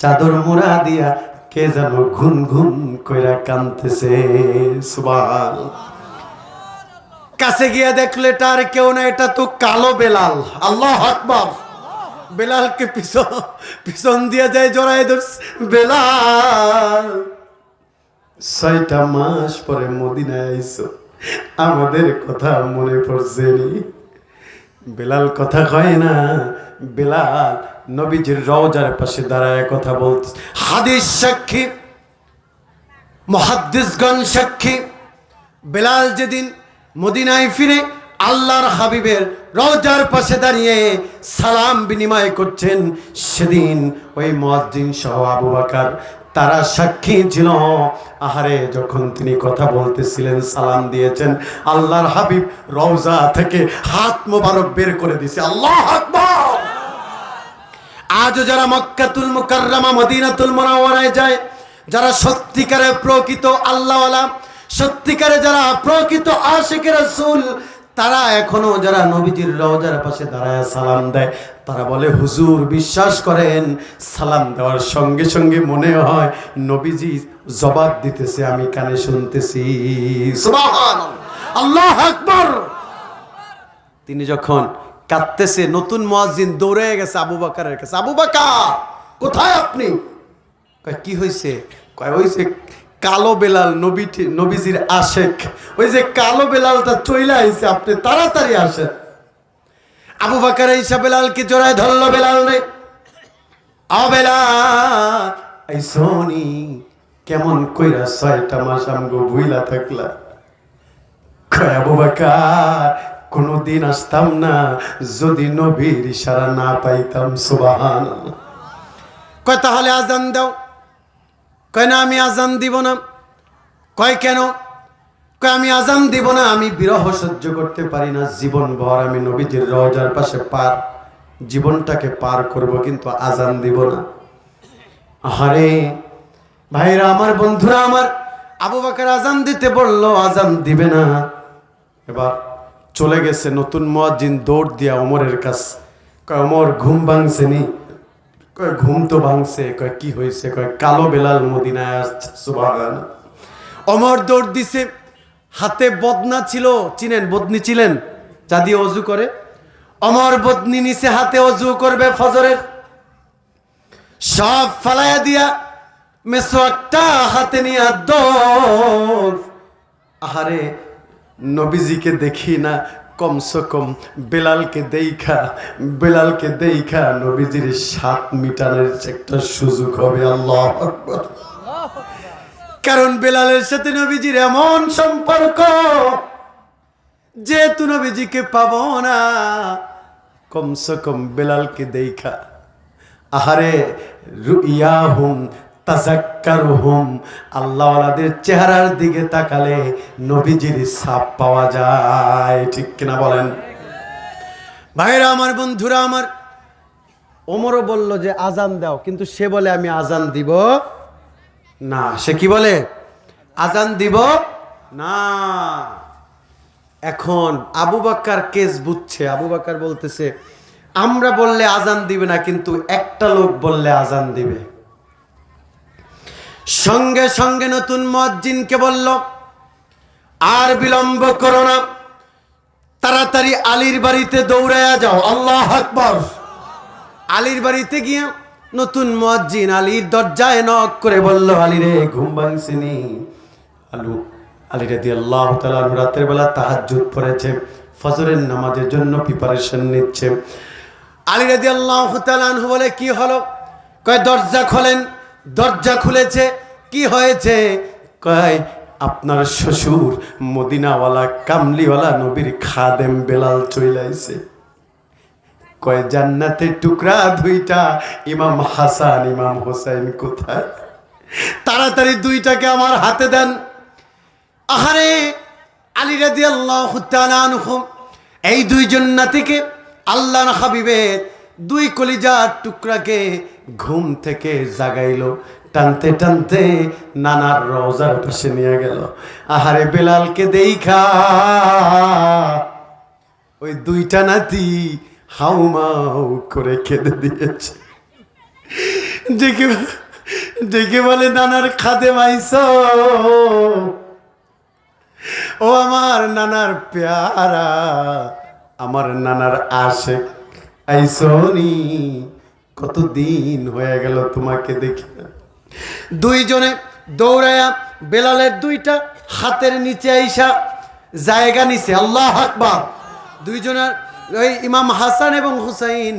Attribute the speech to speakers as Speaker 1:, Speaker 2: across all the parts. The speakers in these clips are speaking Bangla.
Speaker 1: চাদর মোড়া দিয়া কে যেন ঘুন ঘুন কইরা কানতেছে সুবহান। কাছে গিয়ে দেখলে তার কেউ না, এটা তো কালো বেলাল। আল্লাহ আকবার। বেলালকে পিছন পিছন দিয়ে যায় জড়াই ধরছে। বেলাল, ছয়টা মাস পরে মদিনায় আইসো আমাদের কথা মনে পড়ছে বেলাল কথা কয় না বেলাল নবীজির রওজার পাশে দাঁড়ায় কথা বলতে হাদিস সাক্ষী, মহাদ্দিসগণ সাক্ষী। বেলাল যেদিন মদিনায় ফিরে আল্লাহর হাবিবের রওজার পাশে দাঁড়িয়ে সালাম বিনিময় করছেন, সেদিন ওই মহাদ্দিন সহ আবু বাকার, তারা সাক্ষী ছিল। আহারে, যখন তিনি কথা বলতেছিলেন, সালাম দিয়েছেন, আল্লাহর হাবিব রওজা থেকে হাত মোবারক বের করে দিছে। আল্লাহ আকবার! আজও যারা মক্কাতুল মুকাররামা, মদিনাতুল মুনাওয়ারায় যায়, যারা সত্যিকারে প্রকৃত আল্লাহওয়ালা, সত্যিকারে যারা প্রকৃত আশিক রাসূল, তারা এখনও যারা নবীজির রওজার পাশে দাঁড়ায় সালাম দেয়, তারা বলে, হুজুর, বিশ্বাস করেন, সালাম দেওয়ার সঙ্গে সঙ্গে মনে হয় নবীজি জবাব দিতেছে, আমি কানে শুনতেছি। আল্লাহ আকবার। তিনি যখন কাঁদতেছে, নতুন মুয়াজ্জিন দৌড়ে গেছে আবু বাকারের কাছে। আবু বাকার, কোথায় আপনি? কি হয়েছে কয় হয়েছে কালো বেলাল নবী নবীজির আশেক, ওই যে কালো বেলালটা চইলা আইছে, আপনি তাড়াতাড়ি আসেন। আবু বাকার ঈসা বেলালকে জোড়ায় ধরলো, বেলাল রে। আ বেলাল, এই সোনি, কেমন কইরা ছয়টা মাস আমগো ভুইলা থাকলা। আবু বাকার কোনদিন আসতাম না, যদি নবীর ইশারা না পাইতাম সুবাহান কয়, তাহলে আজান দাও। কয়, না, আমি আজান দিব না। কয়, কেন? কয়, আমি আজান দিব না, আমি বিরহ সহ্য করতে পারি না জীবন ভর আমি নবীজির রওজার পাশে পার, জীবনটাকে পার করব, কিন্তু আজান দিব না। আহারে, ভাইরা আমার, বন্ধুরা আমার, আবু বাকার আজান দিতে বলল, আজান দিবে না। এবার চলে গেছে নতুন মুয়াজ্জিন দৌড় দিয়া অমরের কাছে। কয় অমর ঘুম ভাঙছে নি? কয় ঘুম তো ভাঙছে। কয় কি হয়েছে? কয় কালো বেলাল মদিনায় আসছে। সুবহান অমর দৌড় দিছে। হাতে বদনা ছিল চিনেন? বদনি ছিলেন? যা দিয়ে অজু করে। অমর বদনি নিচে হাতে অজু করবে ফজরের। সব ফালাইয়া দিয়া মেসোয়াকটা হাতে নিয়ে দৌড়। আহারে নবীজিকে দেখি না, কমসে কম বেলালকে দেইখা বেলালকে দেইখা নবীজির সাত মিটারের একটা সুযোগ হবে, আল্লাহ কারণ বেলালের সাথে নবীজির এমন সম্পর্ক, যেহেতু নবীজিকে পাবো না, কমসে কম বেলালকে দেইখা আহারে, রুইয়াহুম তাজাক্কারুহুম আল্লাহওয়ালাদের চেহারার দিকে তাকালে নবীজির ছাপ পাওয়া যায়। ঠিক কিনা বলেন? ভাইরা আমার, বন্ধুরা আমার, ওমরও বলল যে আজান দাও, কিন্তু সে বলে, আমি আজান দিব না। সে কি বলে? আজান দিব না। এখন আবু বাক্কার কেস বুঝছে। আবু বাক্কার বলতেছে, আমরা বললে আজান দিবে না, কিন্তু একটা লোক বললে আজান দিবে। সঙ্গে সঙ্গে নতুন মজ্জিনকে বলল, আর বিলম্ব করো না। তাড়াতাড়ি আলীর বাড়িতে দৌড়াইয়া যাও। আল্লাহ আকবর। আলীর বাড়িতে গিয়ে নতুন মজ্জিন আলীর দরজায় নক করে বলল, আলী রে, ঘুম ভাঙছিনি। আলু, আলী রে দিয়ে আল্লাহ রাতের বেলা তাহাজ্জুদ পড়েছে, ফজরের নামাজের জন্য প্রিপারেশন নিচ্ছে। আলী দিয়ে আল্লাহ বলে, কি হলো? কয়, দরজা খোলেন। দরজা খুলেছে কি হয়েছে? কয়, আপনার শ্বশুর মদিনাওয়ালা, কামলিওয়ালা নবীর খাদেম বেলাল চইলাইছে কয়, জান্নাতের টুকরা দুইটা, ইমাম হাসান, ইমাম হোসেন কোথায়? তাড়াতাড়ি দুইটাকে আমার হাতে দেন। আহারে, আলী রাদি আল্লাহ এই দুই জন্নাতিকে আল্লাহ হাবিবের দুই কলিজার টুকরাকে ঘুম থেকে জাগাইলো। টানতে টানতে নানার রওজার পাশে নিয়ে গেল। আহারে বেলালকে দেইখা ওই দুইটা নাতি হাউমাউ করে কেঁদে দিয়েছে। ডেকে ডেকে বলে, নানার খাদে মাইস। ও আমার নানার পেয়ারা, আমার নানার আশে। আইসনি, কতদিন হয়ে গেল তোমাকে দেখি? না দুইজনে দৌড়ায়া বেলালের দুইটা হাতের নিচে আইসা জায়গা নিছে। আল্লাহ আকবার। দুইজনের ওই ইমাম হাসান এবং হুসাইন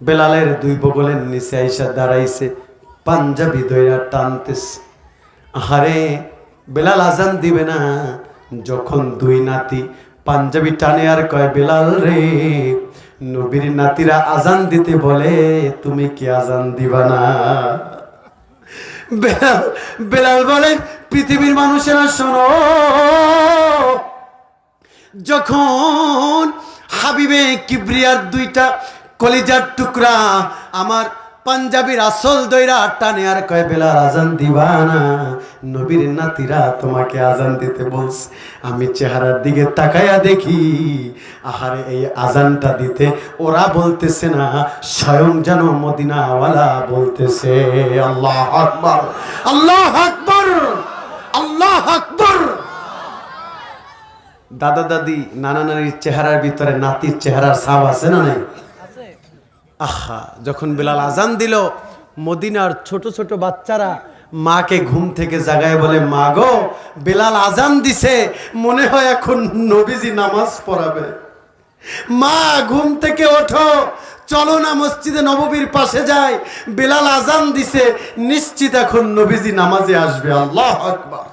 Speaker 1: বেলালের দুই বগলের নিচে আইসা দাঁড়াইছে, পাঞ্জাবি দইরা টানতেছে। আহারে, বেলাল আজান দিবে না? যখন দুই নাতি পাঞ্জাবি টানে আর কয়, বেলাল রে, নবীর নাতিরা আজান দিতে বলে, তুমি কি আজান দিবা না? বেলাল বেলাল বলে, পৃথিবীর মানুষেরা শোনো। যখন হাবিবে কিবরিয়ার দুইটা কলিজার টুকরা আমার পাঞ্জাবির আসল দইরা টানে আর কয় বেলা আজান দিবা না। নবীর নাতিরা তোমাকে আজান দিতে বলছে। আমি চেহারার দিকে তাকায়া দেখি আহারে এই আজানটা দিতে। ওরা বলতেছে না স্বয়ং যেন মদিনাওয়ালা বলতেছে আল্লাহ আকবর আল্লাহ আকবর আল্লাহ আকবর। দাদা দাদি নানা নানির চেহারার ভিতরে নাতির চেহারার ছাপ আছে না নাই? আহা যখন বিলাল আজান দিল মদিনার ছোট ছোট বাচ্চারা মাকে ঘুম থেকে জাগায় বলে মা গো বেলাল আজান দিছে। মনে হয় এখন নবীজি নামাজ পড়াবে। মা, ঘুম থেকে ওঠো। চলো না মসজিদে নববীর পাশে যাই। বেলাল আজান দিছে, নিশ্চিত এখন নবীজি নামাজে আসবে। আল্লাহ আকবার।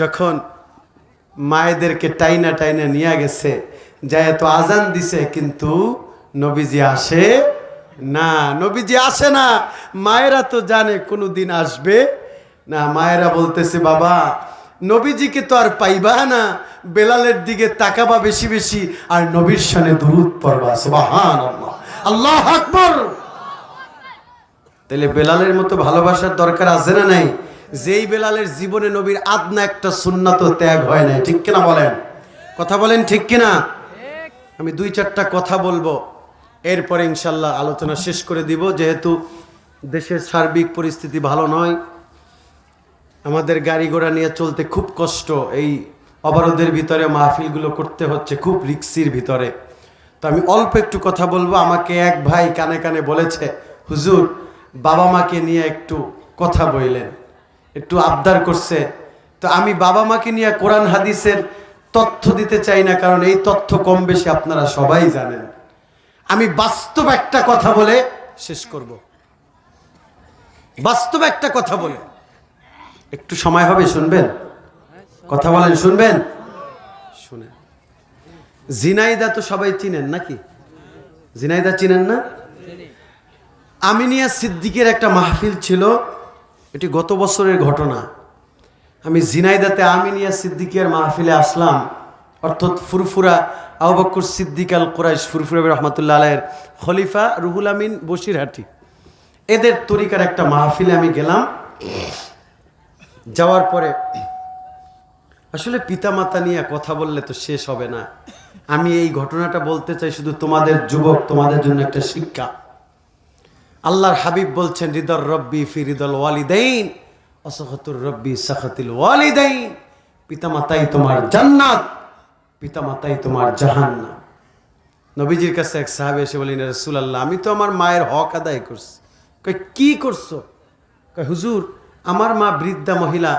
Speaker 1: যখন মায়েদেরকে টাইনা টাইনা নিয়ে গেছে যায় তো আজান দিছে, কিন্তু নবীজি আসে না। নবীজি আসে না। মায়েরা তো জানে কোনো দিন আসবে না। মায়েরা বলতেছে, বাবা, নবীজিকে তো আর পাইবা না। বেলালের দিকে তাকাবা বেশি বেশি আর নবীর সানে দুরুদ পড়বা সুবহান আল্লাহ আকবর! তাহলে বেলালের মতো ভালোবাসার দরকার আছে না নাই? যেই বেলালের জীবনে নবীর আদনা একটা সুন্নাত ত্যাগ হয় নাই, ঠিক কিনা বলেন? কথা বলেন ঠিক কিনা? আমি দুই চারটা কথা বলব। এরপরে ইনশাল্লাহ আলোচনা শেষ করে দিব, যেহেতু দেশের সার্বিক পরিস্থিতি ভালো নয়। আমাদের গাড়ি ঘোড়া নিয়ে চলতে খুব কষ্ট, এই অবরোধের ভিতরে মাহফিলগুলো করতে হচ্ছে, খুব রিক্সির ভিতরে। তো আমি অল্প একটু কথা বলব, আমাকে এক ভাই কানে কানে বলেছে, হুজুর, বাবা মাকে নিয়ে একটু কথা বললেন, একটু আবদার করছে। তো আমি বাবা মাকে নিয়ে কোরআন হাদিসের তথ্য দিতে চাই না, কারণ এই তথ্য কম বেশি আপনারা সবাই জানেন। আমি বাস্তব একটা কথা বলে শেষ করব। বাস্তব একটা কথা বলে। একটু সময় হবে, শুনবেন? কথা বলেন শুনবেন? শুনে জিনাইদা তো সবাই চিনেন নাকি? জিনাইদা চিনেন না? আমিনিয়া সিদ্দিকের একটা মাহফিল ছিল এটি গত বছরের ঘটনা। আমি জিনাইদাতে আমিনিয়া সিদ্দিকের মাহফিলে আসলাম অর্থাৎ ফুরফুরা আবুবকর সিদ্দিক আল কোরাইশ ফুরফুরা রহমতুল্লাহ আলাইয়ের খলিফা রুহুল আমিন বসিরহাটি। এদের তরিকার একটা মাহফিলে আমি গেলাম। যাওয়ার পরে আসলে পিতামাতা নিয়ে কথা বললে তো শেষ হবে না। আমি এই ঘটনাটা বলতে চাই শুধু তোমাদের যুবক, তোমাদের জন্য একটা শিক্ষা। আল্লাহর হাবিব বলছেন হৃদর রব্বি ফি হৃদল ওয়ালিদাইন অসহতুর রব্বি সাখাতিল ওয়ালিদাইন। পিতামাতাই তোমার জান্নাত, পিতামাতাই তোমার জাহান্নাম। নবীজির কাছে এক সাহাবে এসে বলেন রসুল আল্লাহ আমি তো আমার মায়ের হক আদায় করছি। কই কি করছ? কয়, হুজুর, আমার মা বৃদ্ধা মহিলা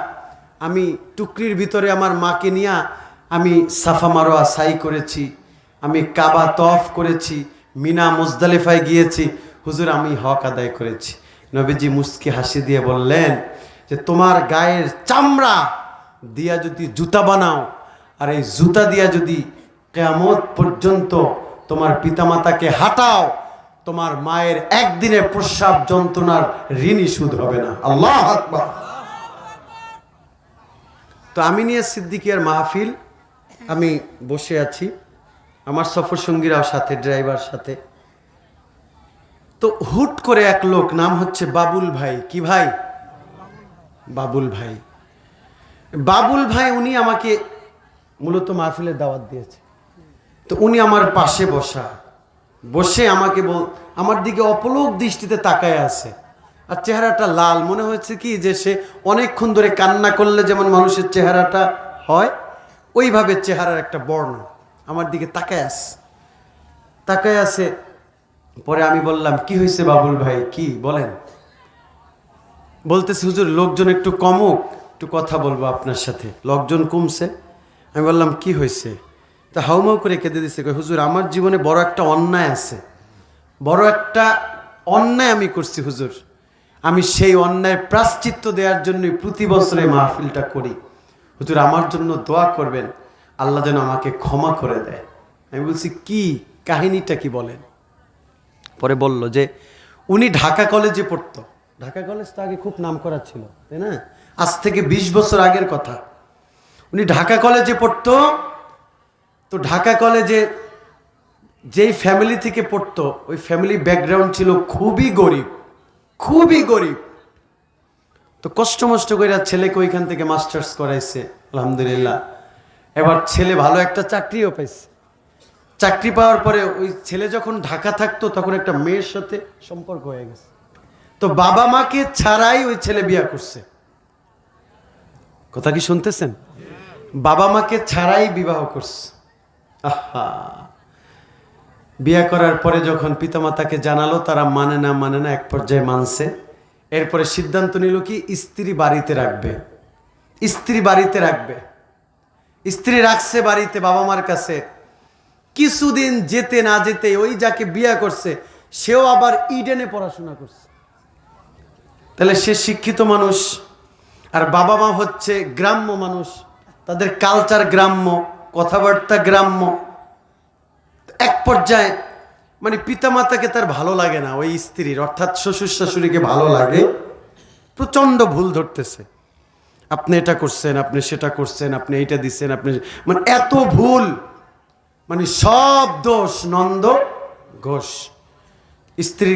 Speaker 1: আমি টুকরির ভিতরে আমার মাকে নিয়ে আমি সাফা মারোয়া সাই করেছি, আমি কাবা তফ করেছি, মিনা মুজদালিফায় গিয়েছি। হুজুর, আমি হক আদায় করেছি। নবীজি মুস্কি হাসি দিয়ে বললেন যে, তোমার গায়ের চামড়া দিয়া যদি জুতা বানাও, আর এই জুতা দিয়া যদি কেয়ামত পর্যন্ত তোমার পিতামাতাকে হাঁটাও, তোমার মায়ের একদিনের প্রস্রাব যন্ত্রণার ঋণই সুদ হবে না। আল্লাহ আকবার। তো আমি নিয়ে সিদ্দিকিয়ার মাহফিল, আমি বসে আছি, আমার সফর সঙ্গীরাও সাথে ড্রাইভার সাথে। তো হুট করে এক লোক, নাম হচ্ছে বাবুল ভাই। কি ভাই? বাবুল ভাই। বাবুল ভাই, উনি আমাকে মূলত মাহফিলের দাওয়াত দিয়েছে। তো উনি আমার পাশে বসা। বসে আমাকে বল, আমার দিকে অপলোক দৃষ্টিতে তাকায় আছে। আর চেহারাটা লাল, মনে হয়েছে কি যে সে অনেকক্ষণ ধরে কান্না করলে যেমন মানুষের চেহারাটা হয়, ওইভাবে চেহারার একটা বর্ণ আমার দিকে তাকায় আছে তাকায় আছে পরে আমি বললাম, কি হয়েছে বাবুল ভাই? কি? বলেন। বলতেছে, হুজুর, লোকজন একটু কমুক, একটু কথা বলব আপনার সাথে। লোকজন কমছে। আমি বললাম, কি হয়েছে? তা হাউমাউ করে কেঁদে দিছে হুজুর, আমার জীবনে বড় একটা অন্যায় আছে। বড় একটা অন্যায় আমি করছি, হুজুর। আমি সেই অন্যায় প্রাশ্চিত্য দেওয়ার জন্যই প্রতি বছরে মাহফিলটা করি। হুজুর, আমার জন্য দোয়া করবেন। আল্লাহ যেন আমাকে ক্ষমা করে দেয়। আমি বলছি, কি কাহিনীটা কি বলেন? পরে বলল যে, উনি ঢাকা কলেজে পড়তো। ঢাকা কলেজ তো আগে খুব নাম করা ছিল, তাই না? আজ থেকে ২০ বছর আগের কথা। উনি ঢাকা কলেজে পড়তো, তো ঢাকা কলেজে যেই ফ্যামিলি থেকে পড়তো, ওই ফ্যামিলি ব্যাকগ্রাউন্ড ছিল খুবই গরিব। খুবই গরিব। তো কষ্ট মষ্ট করে ছেলেকে ওইখান থেকে মাস্টার্স করাইছে, আলহামদুলিল্লাহ। এবার ছেলে ভালো একটা চাকরিও পাইছে। চাকরি পাওয়ার পরে ওই ছেলে যখন ঢাকা থাকতো, তখন একটা মেয়ের সাথে সম্পর্ক হয়ে গেছে। তো বাবা মাকে ছাড়াই ওই ছেলে বিয়ে করছে। কথা কি শুনতেছেন? বাবা মাকে ছাড়াই বিবাহ করছে। আহা! বিয়ে করার পরে যখন পিতামাতাকে জানালো, তারা মানে না মানে না, এক পর্যায়ে মানছে। এরপরে সিদ্ধান্ত নিল কি, স্ত্রী বাড়িতে রাখবে। স্ত্রী বাড়িতে রাখবে। স্ত্রী রাখছে বাড়িতে বাবা মার কাছে। কিছুদিন যেতে না যেতে ওই যাকে বিয়ে করছে, সেও আবার ইডেনে পড়াশোনা করছে। তাহলে সে শিক্ষিত মানুষ, আর বাবা মা হচ্ছে গ্রাম্য মানুষ। তাদের কালচার গ্রাম্য, কথাবার্তা গ্রাম্য। এক পর্যায়ে মানে পিতামাতাকে তার ভালো লাগে না, ওই স্ত্রীর, অর্থাৎ শ্বশুর শাশুড়িকে ভালো লাগে, প্রচণ্ড ভুল ধরতেছে। আপনি এটা করছেন, আপনি সেটা করছেন, আপনি এইটা দিচ্ছেন আপনি মানে এত ভুল মানে সব দোষ, নন্দ, ঘোষ। স্ত্রী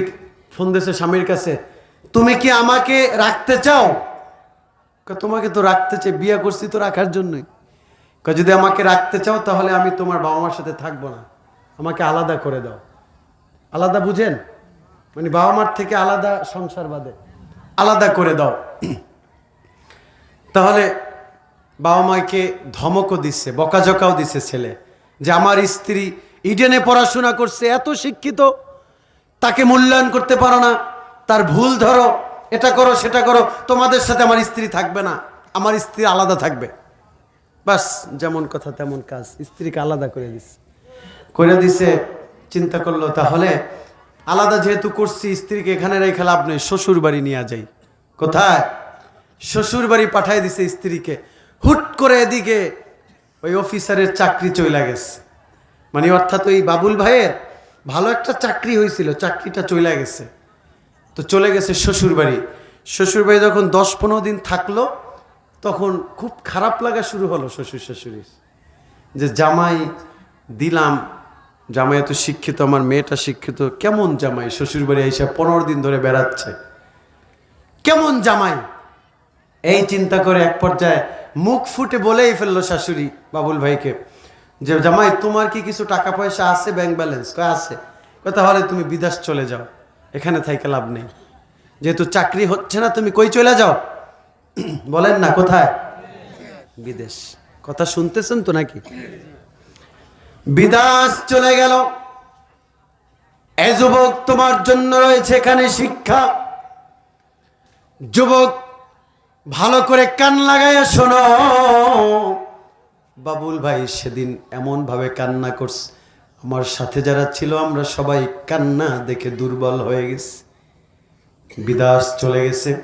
Speaker 1: ফোন দিয়েছে স্বামীর কাছে, তুমি কি আমাকে রাখতে চাও? তোমাকে তো রাখতে চাই, বিয়ে করছি তো রাখার জন্যই। যদি আমাকে রাখতে চাও, তাহলে আমি তোমার বাবা মার সাথে থাকব না। আমাকে আলাদা করে দাও। আলাদা বুঝেন? মানে বাবা মার থেকে আলাদা সংসার বাদে। আলাদা করে দাও। তাহলে বাবা মাকে ধমকও দিচ্ছে, বকাঝকাও দিচ্ছে ছেলে যে আমার স্ত্রী ইডেনে পড়াশোনা করছে, এত শিক্ষিত, তাকে মূল্যায়ন করতে পারো না, তার ভুল ধরো, এটা করো, সেটা করো, তোমাদের সাথে আমার স্ত্রী থাকবে না, আমার স্ত্রী আলাদা থাকবে। বাস, যেমন কথা তেমন কাজ, স্ত্রীকে আলাদা করে দিচ্ছে। করে দিছে, চিন্তা করল, তাহলে আলাদা যেহেতু করছি, স্ত্রীকে এখানে রেখে লাভ নেই শ্বশুর বাড়ি নিয়ে যাই। কোথায়? শ্বশুর বাড়ি পাঠাই দিছে স্ত্রীকে। হুট করে এদিকে ওই অফিসারের চাকরি চলে গেছে। মানে অর্থাৎ ওই বাবুল ভাইয়ের ভালো একটা চাকরি হয়েছিল চাকরিটা চলে গেছে। তো চলে গেছে শ্বশুর বাড়ি শ্বশুর বাড়ি যখন দশ পনেরো দিন থাকল, তখন খুব খারাপ লাগা শুরু হলো শ্বশুর শাশুড়ির। যে, জামাই, দিলাম জামাই এত শিক্ষিত, আমার মেয়েটা শিক্ষিত, কেমন জামাই? শ্বশুর বাড়ি এসে পনেরো দিন ধরে বেড়াচ্ছে। কেমন জামাই? এই চিন্তা করে এক পর্যায়ে মুখ ফুটে বলেই ফেলল শাশুড়ি বাবুল ভাইকে যে, জামাই, তোমার কি কিছু টাকা পয়সা আছে ব্যাংক ব্যালেন্স কয়, আছে। তাহলে তুমি বিদেশ চলে যাও। এখানে থাইকে লাভ নেই। যেহেতু চাকরি হচ্ছে না, তুমি কই চলে যাও? বলেন না, কোথায়? বিদেশ। কথা শুনতেছেন তো নাকি? বিদাস চলে গেল। এ যুবক তোমার জন্য রয়েছে এখানে শিক্ষা। যুবক, ভালো করে কান লাগাইয়া শোনো। বাবুল ভাই সেদিন এমন ভাবে কান্না করছে। আমার সাথে যারা ছিল, আমরা সবাই কান্না দেখে দুর্বল হয়ে গেছি। বিদাস চলে গেছে।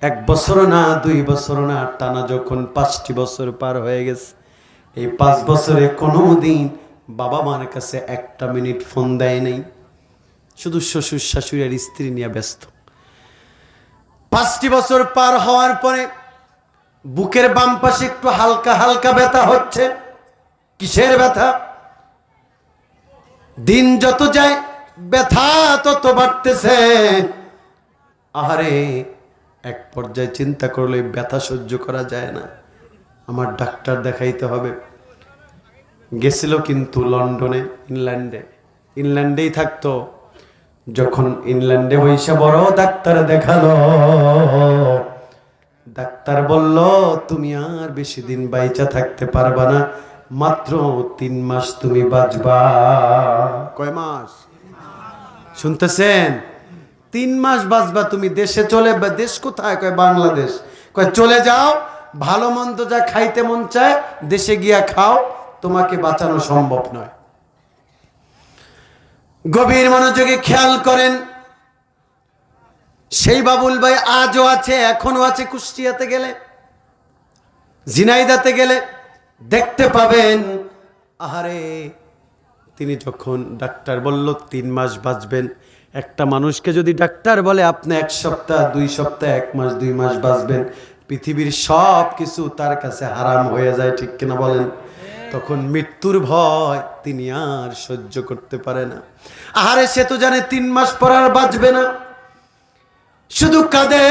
Speaker 1: এক বছর না, দুই বছর না, টানা যখন পাঁচটি বছর পার হয়ে গেছে। এই পাঁচ বছরে কোনো দিন বাবা মার কাছে একটা মিনিট ফোন দেয় নাই। শুধু শ্বশুর শাশুড়ি আর স্ত্রী নিয়ে ব্যস্ত। পাঁচটি বছর পার হওয়ার পরে বুকের বাম পাশে একটু হালকা হালকা ব্যথা হচ্ছে। কিসের ব্যথা? দিন যত যায়, ব্যথা তত বাড়তেছে। আহারে, এক পর্যায়ে চিন্তা করলে ব্যথা সহ্য করা যায় না। আমার ডাক্তার দেখাইতে হবে। গেছিল কিন্তু লন্ডনে ইংল্যান্ডে। ইংল্যান্ডেই থাকতো। যখন ইংল্যান্ডে বৈশা বড় ডাক্তার দেখাল ডাক্তার বলল তুমি আর বেশি দিন বাইচা থাকতে পারবা না মাত্র তিন মাস তুমি বাঁচবা। কয় মাস? শুনতেছেন? তিন মাস বাঁচবা তুমি দেশে চলে বা দেশ কোথায়? কয় বাংলাদেশ। কয় চলে যাও ভালো মন্দ যা খাইতে মন চায় দেশে গিয়া খাও তোমাকে বাঁচানো সম্ভব নয়। গভীর মনোযোগে খেয়াল করেন, সেই বাবুল ভাই আজও আছে এখনও আছে কুষ্টিয়াতে গেলে জিনাইদাতে গেলে, দেখতে পাবেন, আহারে, তিনি যখন ডাক্তার বলল, তিন মাস বাঁচবেন, একটা মানুষকে যদি ডাক্তার বলে, আপনি এক সপ্তাহ, দুই সপ্তাহ, এক মাস, দুই মাস বাঁচবেন, পৃথিবীর সব কিছু তার কাছে হারাম হয়ে যায়, ঠিক কিনা বলেন? তখন মৃত্যুর ভয় তিনি আর সহ্য করতে পারে না। আহারে, সে তো জানে তিন মাস পর আর বাঁচবে না। শুধু কাঁদে।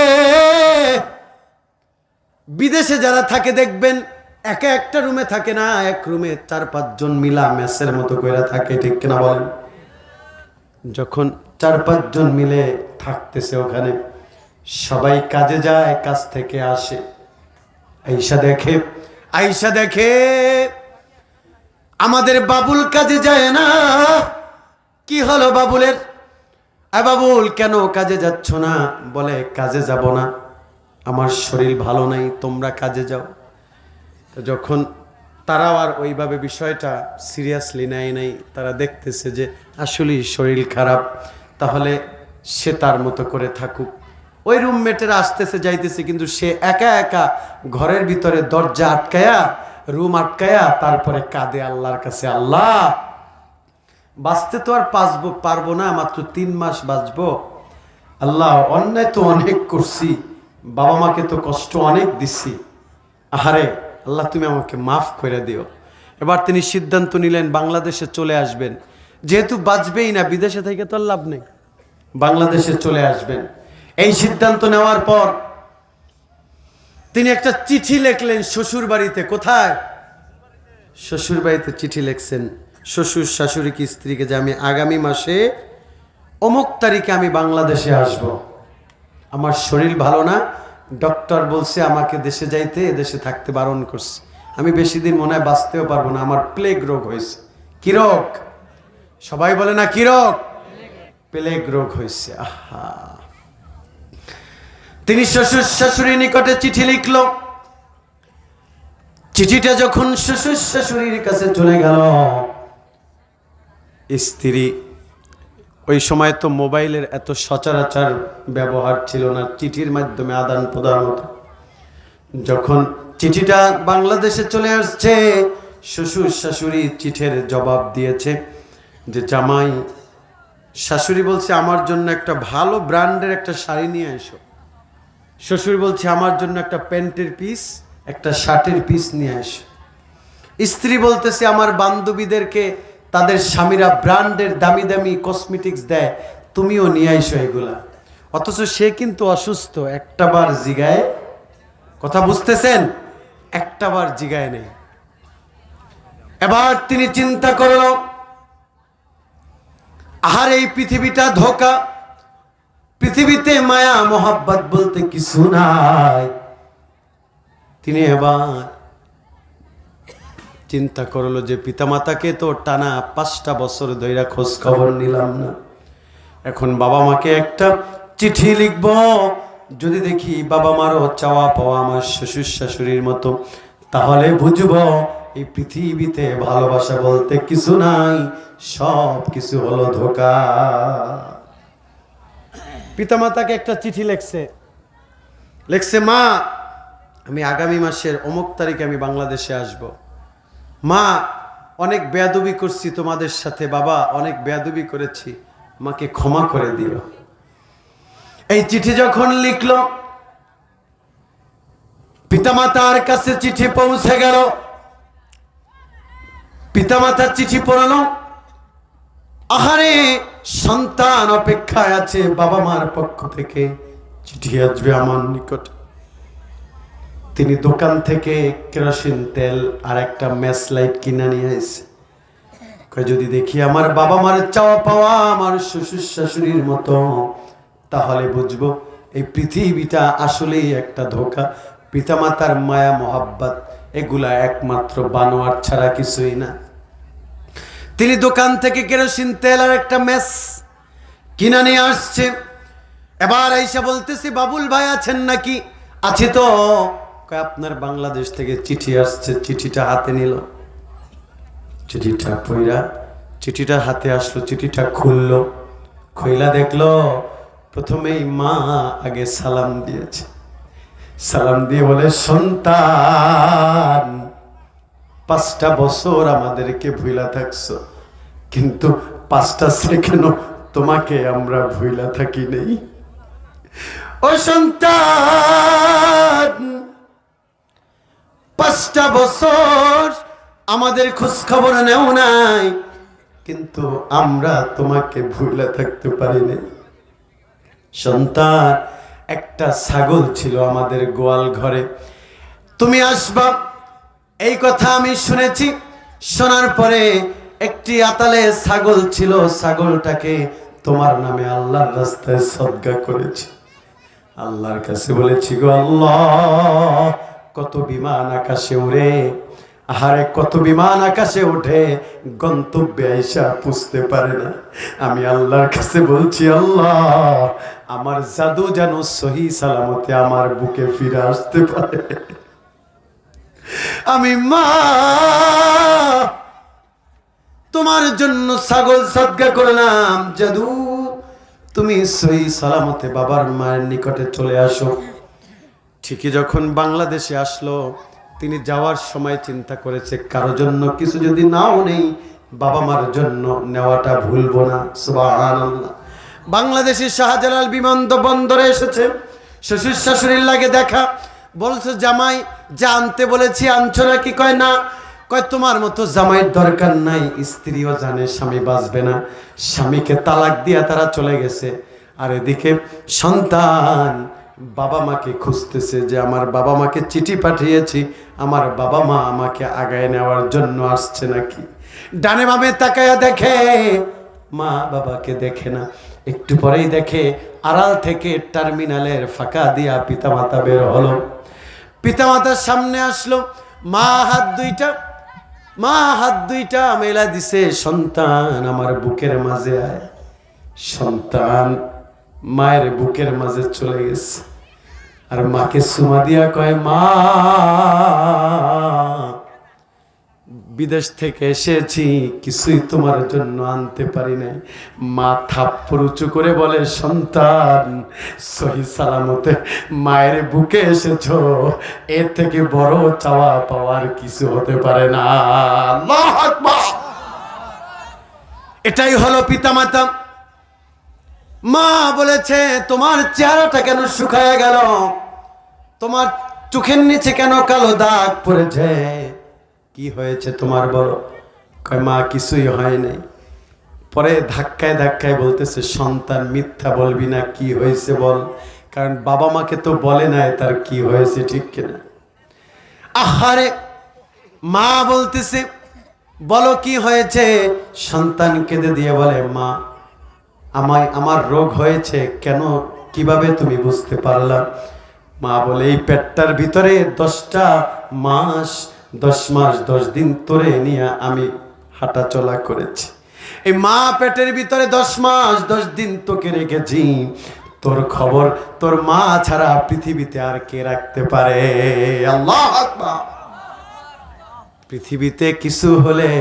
Speaker 1: বিদেশে যারা থাকে, দেখবেন একা একটা রুমে থাকে না, এক রুমে চার পাঁচজন মিলা মেসের মতো করে থাকে, ঠিক কিনা বলেন? যখন চার পাঁচজন মিলে থাকতেছে ওখানে, সবাই কাজে যায়, কাজ থেকে আসে। আইসা দেখে আইসা দেখে আমাদের বাবুল কাজে যায় না। কি হলো বাবুলের? আ বাবুল, কেন কাজে যাচ্ছ না? বলে, কাজে যাব না। আমার শরীর ভালো নাই, তোমরা কাজে যাও। তো যখন তারাও আর ওইভাবে বিষয়টা সিরিয়াসলি নেয় নাই, তারা দেখতেছে যে আসলেই শরীর খারাপ, তাহলে সে তার মতো করে থাকুক। ওই রুমমেটেরা আসতেছে, যাইতেছে, কিন্তু সে একা একা ঘরের ভিতরে দরজা আটকায়া রুম আটকায়া তারপরে কাঁদে আল্লাহর কাছে, আল্লাহ, বাঁচতে তো আর পাঁচবো, পারব না, মাত্র তিন মাস বাঁচবো। আল্লাহ, অন্যায় তো অনেক করছি, বাবা মাকে তো কষ্ট অনেক দিছি আহারে, আল্লাহ তুমি আমাকে মাফ করে দিও। এবার তিনি সিদ্ধান্ত নিলেন, বাংলাদেশে চলে আসবেন। যেহেতু বাঁচবেই না, বিদেশে থেকে তো আর লাভ নেই। বাংলাদেশে চলে আসবেন। এই সিদ্ধান্ত নেওয়ার পর তিনি একটা চিঠি লিখলেন শ্বশুর বাড়িতে কোথায়? শ্বশুর বাড়িতে চিঠি লিখছেন, শ্বশুর শাশুড়ি কি স্ত্রীকে যে আমি আগামী মাসে, অমুক তারিখে আমি বাংলাদেশে আসব? আমার শরীর ভালো না, ডক্টর বলছে আমাকে দেশে যাইতে দেশে থাকতে বারণ করছে। আমি বেশি দিন মনে হয় বাঁচতেও পারব না, আমার প্লেগ রোগ হয়েছে। কি রোগ? সবাই বলে না কি রোগ? প্লেগ রোগ হয়েছে, আহা। তিনি শ্বশুর শাশুড়ির নিকটে চিঠি লিখল। চিঠিটা যখন শ্বশুর শাশুড়ির কাছে চলে গেল, স্ত্রী, ওই সময় তো মোবাইলের এত সচরাচর ব্যবহার ছিল না, চিঠির মাধ্যমে আদান প্রদান হতো। যখন চিঠিটা বাংলাদেশে চলে আসছে, শ্বশুর শাশুড়ি চিঠের জবাব দিয়েছে যে, জামাই, শাশুড়ি বলছে, আমার জন্য একটা ভালো ব্র্যান্ডের একটা শাড়ি নিয়ে এসো। শ্বশুর বলছে, আমার জন্য একটা প্যান্টের পিস একটা শার্টের পিস নিয়ে এসো স্ত্রী বলতেছে, আমার বান্ধবীদেরকে তাদের স্বামীরা ব্র্যান্ডের দামি দামি কসমেটিক্স দেয়, তুমিও নিয়ে আইসো এগুলা। অথচ সে কিন্তু অসুস্থ, একটা বার জিগায়। কথা বুঝতেছেন? একটা বার জিগায় নেই। এবার তিনি চিন্তা করল, আহার, এই পৃথিবীটা ধোকা পৃথিবীতে মায়া, মোহাব্বত বলতে কিছু নাই। তিনি এবার চিন্তা করল যে পিতামাতাকে তো টানা পাঁচটা বছর ধইরা খোঁজ খবর নিলাম না। এখন বাবা মাকে একটা চিঠি লিখব, যদি দেখি বাবা মারও চাওয়া পাওয়া আমার শ্বশুর শাশুড়ির মতো, তাহলে বুঝব এই পৃথিবীতে ভালোবাসা বলতে কিছু নাই সব কিছু হলো ধোকা। পিতামাতাকে একটা চিঠি লেখছে। লেখছে, মা, আমি আগামী মাসের অমুক তারিখে আমি বাংলাদেশে আসব। মা, অনেক বেয়াদবি করছি তোমাদের সাথে, বাবা, অনেক বেয়াদবি করেছি, মাকে ক্ষমা করে দিও। এই চিঠি যখন লিখল, পিতামাতার কাছে চিঠি পৌঁছে গেল। পিতামাতার চিঠি পড়ালো আহারে, সন্তান অপেক্ষায় আছে বাবা মার পক্ষ থেকে চিঠি আসবে আমার নিকট। তিনি দোকান থেকে কেরোসিন তেল আর একটা ম্যাচ লাইট কিনে নিয়ে এসে যদি দেখি আমার বাবা মার চাওয়া পাওয়া আমার শ্বশুর শাশুড়ির মতো, তাহলে বুঝব এই পৃথিবীটা আসলেই একটা ধোকা। পিতামাতার মায়া, মোহাব্বত, এগুলা একমাত্র বানোয়ার ছাড়া কিছুই না। তিনি দোকান থেকে কেরোসিন, তেল আর একটা মেস কিনা নিয়ে আসছে। এবার আইসা বলতেছি, বাবুল ভাই আছেন নাকি? আছি তো। আপনার বাংলাদেশ থেকে চিঠি আসছে, চিঠিটা হাতে নিল। চিঠিটা পইরা চিঠিটা হাতে আসলো, চিঠিটা খুললো, খইলা দেখল, প্রথমেই মা আগে সালাম দিয়েছে। সালাম দিয়ে বলে, সন্তান পাঁচটা বছর আমাদেরকে ভুইলা থাকছো। কিন্তু পাঁচটা সেকেন্ড তোমাকে আমরা ভুইলা থাকি নেই। ও সন্তান, পাঁচটা বছর আমাদের খোঁজ খবর নেও নাই, কিন্তু আমরা তোমাকে ভুলে থাকতে পারি নাই। সন্তান, একটা ছাগল ছিল আমাদের গোয়াল ঘরে। তুমি আসবা এই কথা আমি শুনেছি। শোনার পরে একটি আতালে ছাগল ছিল, ছাগলটাকে তোমার নামে আল্লাহর রাস্তায় সদ্গা করেছি। আল্লাহর কাছে বলেছি, গো আল্লাহ, কত বিমান আকাশে উড়ে, আহারে কত বিমান আকাশে ওঠে গন্তব্যে আইসা পুষতে পারে না। আমি আল্লাহর কাছে বলছি, আল্লাহ, আমার জাদু যেন সহি সালামতে আমার বুকে ফিরে আসতে পারে। আমি মা। তোমার জন্য ছাগল সদ্গা করলাম, জাদু। তুমি সহি সালামতে বাবার মায়ের নিকটে চলে আসো। ঠিকই যখন বাংলাদেশে আসলো, তিনি যাওয়ার সময় চিন্তা করেছে, কারও জন্য কিছু যদি নাও নেই, বাবা মার জন্য নেওয়াটা ভুলবো না বাংলাদেশের শাহজালাল বিমান বন্দরে এসেছে। শ্বশুর শাশুড়ির লাগে দেখা। বলছে, জামাই যা আনতে বলেছি, আনছো না কি কয়, না। কয়, তোমার মতো জামাইয়ের দরকার নাই, স্ত্রীও জানে, স্বামী বাঁচবে না। স্বামীকে তালাক দিয়া তারা চলে গেছে। আর এদিকে, সন্তান, বাবা মাকে খুঁজতেছে যে আমার বাবা মাকে চিঠি পাঠিয়েছি, আমার বাবা মা আমাকে আগায় নেওয়ার জন্য আসছে নাকি? ডানে বামে তাকায়া দেখে, মা বাবাকে দেখে না। একটু পরেই দেখে, আড়াল থেকে টার্মিনালের ফাঁকা দিয়া পিতামাতা বের হলো। পিতামাতার সামনে আসলো, মা হাত দুইটা, মা হাত দুইটা মেলা দিছে, সন্তান আমার বুকের মাঝে আয়। সন্তান মায়ের বুকের মাঝে চলে গেছে। আর মাকে সুমা দিয়া কয়, মা বিদেশ থেকে এসেছি, কিছুই তোমার জন্য আনতে পারি নাই। মা থাপ্পড় উঁচু করে বলে, সন্তান, সহি সালামতে মায়ের বুকে এসেছ। এর থেকে বড় চাওয়া পাওয়ার কিছু হতে পারে না। এটাই হলো পিতামাতা। মা বলেছে, তোমার চেহারাটা কেন শুকায় গেল? তোমার চোখের নিচে কেন কালো দাগ পড়েছে? কি হয়েছে তোমার বড় কয়, মা, কিছুই হয় নাই। পরে ধাক্কায় ধাক্কায় বলতেছে, সন্তান মিথ্যা বলবি না, কি হয়েছে বল? কারণ বাবা মাকে তো বলে নাই তার কি হয়েছে, ঠিক কিনা। আহারে, মা বলতেছে, বলো কি হয়েছে? সন্তান কেঁদে দিয়ে বলে, মা, আমায়, আমার রোগ হয়েছে, কেন, কীভাবে তুমি বুঝতে পারলা? মা বলে, এই পেটটার ভিতরে দশটা মাস দশ মাস, দশ দিন তোরে নিয়ে আমি হাঁটা চলা করেছি। এই মা পেটের ভিতরে দশ মাস, দশ দিন তোকে রেখেছি। তোর খবর, তোর মা ছাড়া পৃথিবীতে আর কে রাখতে পারে? আল্লাহ পৃথিবীতে কিছু হলে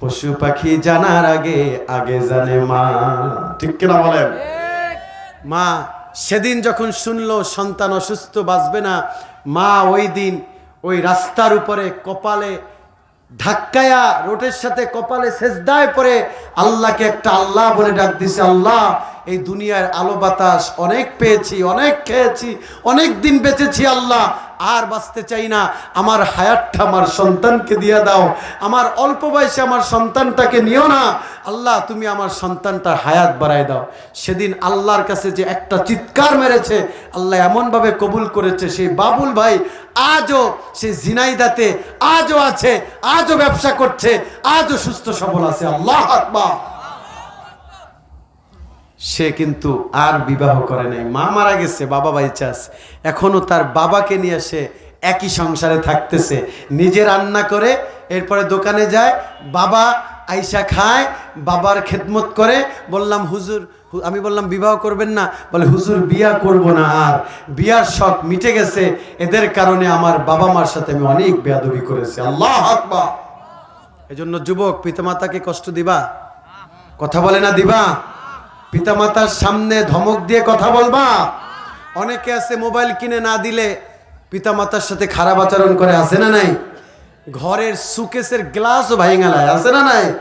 Speaker 1: পশু পাখি জানার আগে আগে জানে মা। ঠিক কিনা বলেন? মা, সেদিন যখন শুনলো, সন্তান অসুস্থ, বাঁচবে না, মা ওই দিন ওই রাস্তার উপরে কপালে ধাক্কায়া, রোটের সাথে কপালে সেজদায় পরে আল্লাহকে একটা আল্লাহ বলে ডাক দিছে, আল্লাহ, এই দুনিয়ার আলো বাতাস অনেক পেয়েছি, অনেক খেয়েছি, অনেক দিন বেঁচেছি, আল্লাহ আর বাঁচতে চাই না। আমার হায়াতটা আমার সন্তানকে দিয়ে দাও। আমার অল্প বয়সে আমার সন্তানটাকে নিও না। আল্লাহ, তুমি আমার সন্তানটার হায়াত বাড়ায় দাও। সেদিন আল্লাহর কাছে যে একটা চিৎকার মেরেছে, আল্লাহ এমনভাবে কবুল করেছে, সেই বাবুল ভাই আজও সে জিনাইদাতে আজও আছে, আজও ব্যবসা করছে, আজও সুস্থ সবল আছে। আল্লাহ আকবার। সে কিন্তু আর বিবাহ করে নাই। মা মারা গেছে, বাবা বাইচে আছে এখনও তার বাবাকে নিয়ে সে একই সংসারে থাকতেছে। নিজে রান্না করে, এরপরে দোকানে যায়, বাবা আইসা খায়, বাবার খেদমত করে। বললাম, হুজুর আমি বললাম, বিবাহ করবেন না? বলে, হুজুর, বিয়া করব না আর। বিয়ার শখ মিটে গেছে। এদের কারণে আমার বাবা মার সাথে আমি অনেক বেয়াদবি করেছি। আল্লাহ এজন্য যুবক, পিতামাতাকে কষ্ট দিবা? কথা বলে না দিবা? পিতামাতার সামনে ধমক দিয়ে কথা বলবা। অনেকে আছে মোবাইল কিনে না দিলে পিতামাতার সাথে খারাপ আচরণ করে, আছে না নাই? ঘরের সুকেসের গ্লাসও ভাইঙ্গালায় আছে না নাই?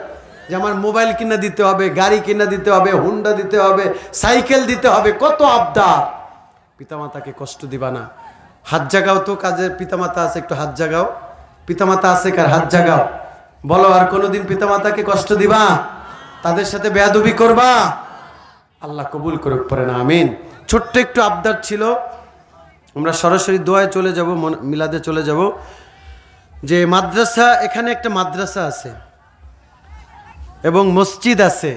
Speaker 1: যে আমার মোবাইল কিনে দিতে হবে, গাড়ি কিনে দিতে হবে, হুন্ডা দিতে হবে, সাইকেল দিতে হবে, কত আবদার। পিতামাতাকে কষ্ট দিবা না। হাত জাগাও তো, কাজের পিতামাতা আছে, একটু হাত জাগাও। পিতামাতা আছে, কার হাত জাগাও। বলো, আর কোনোদিন পিতামাতাকে কষ্ট দিবা? তাদের সাথে বেয়াদবি করবা? আল্লাহ কবুল করুক পরে না আমিন। ছোট্ট একটু আবদার ছিল, আমরা সরাসরি দোয়ায় চলে যাব মিলাদে চলে যাব, যে মাদ্রাসা, এখানে একটা মাদ্রাসা আছে এবং মসজিদ আছে।